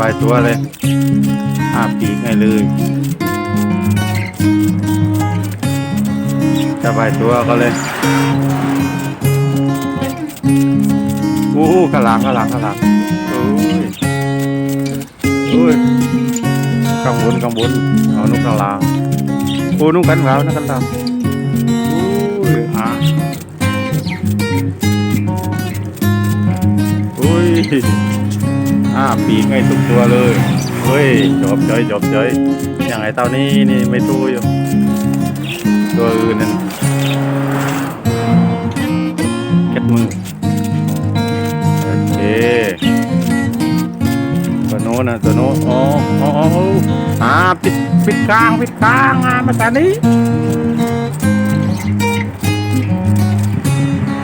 บายตัวเลยอาปีกให้เลยสบายตัวก็เลยอู้หูกระหลังกระหลังกระหลังโอ้ยโอ้ยกังวลกังวลเอานุกกระหลังโอ้นุกกันแล้วนุกกันตามโอ้ยอะโอ้ย ปีกให้ทุกตัวเลยเฮ้ยจบเฉยจบเฉยอย่างไอเต่านี้นี่ไม่ตู้อยู่ ตัวอื่นนั่นเก็ดมือโอเคตัวโน้นนะตัวโน้นอ๋ออ๋ออ๋ออ่าปิดปิดกลางปิดกลางอะมาตานี้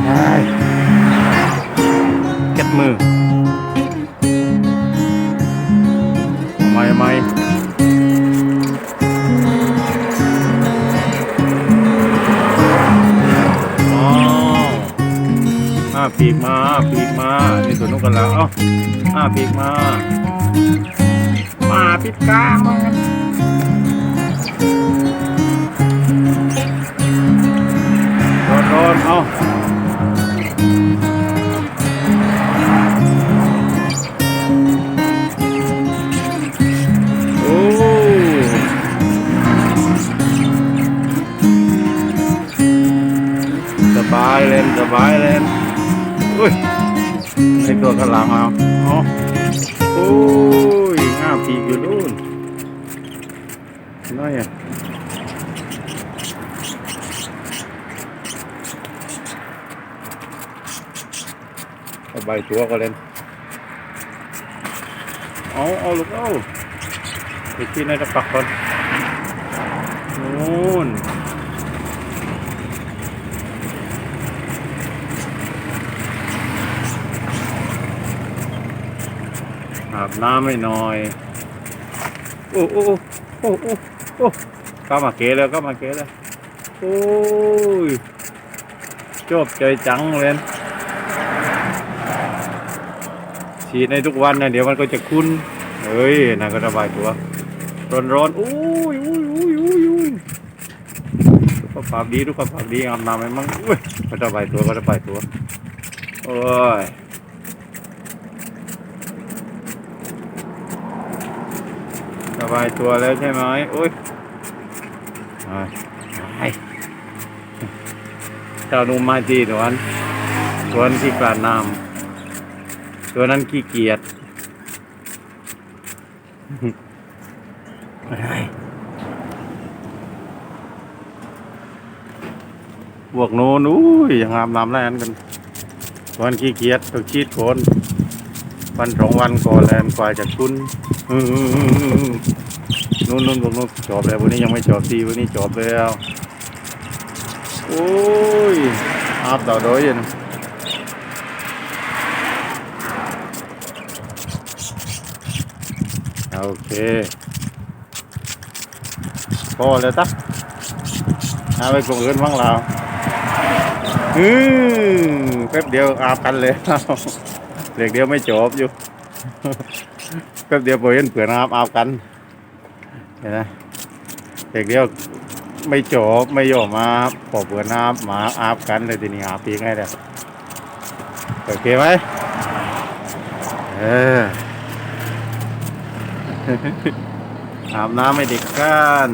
ได้เก็ดมือ อ้าปีกมาอ้าปีกมานี่ตัวนกกันแล้วเอ้าอ้าปีกมามาปิดกลางมากันโดนโดนเอ้าโอ้สบายเลยสบายเลย อุ้ยไอตัวกระลังเอาอโอ้ยง่าปีกอยู่นู่นน้อยอะสบายตัวก็เล่นเอาเอาลูกเอาไปที่ไหนจะปักก่อนนู่น อาบน้ำไม่หน่อยโอ้โอ้โอ้โอ้โอ้เข้ามาเกแล้วเข้ามาเกแล้วโอ้ยชอบใจจังเลยฉีดในทุกวันนะเดี๋ยวมันก็จะคุ้นเฮ้ยน่าก็ระบายตัวร้อนร้อนๆอุ้ยอุ้ยอุ้ยอุ้ยอุ้ยสุขภาพดีสุขภาพดีอาบน้ำไหมมั่งอุ้ยก็ระบายตัวก็ระบายตัวโอ้ย สบายตัวแล้วใช่ไหมโอ้ยไปไปเจ้านุ่มมาจีตัวนั้นตัวนั้นที่กลาดน้ำตัวนั้นขี้เกียจอะไรพวกโน้นอุ้ยยังอาบน้ำแล้วกันตัวนั้นขี้เกียจต้องชีดโคนวันสองวันก่อนแล้วกว่าจะคุ้น นู่นนู่นพวกนู้นจบแล้ววันนี้ยังไม่จอบดีวันนี้จอบแล้วโอ้ยอาบต่อโดยนะโอเคพอแล้วตักเอาไปกลุ่มอื่นบ้างเราอืมแป๊บเดียวอาบกันเลยเด็กเดียวไม่จบอยู่ ก็เดียวพอเห็นเผื่อน้ำอาบกันเห็นไหมเด็กเดียวไม่จบไม่ยอมมาปอบเผื่อน้ำมาอาบกันเลยทีนี้อาบปีกให้เลยโอเคไหมเอออาบน้ำให้เด็กกัน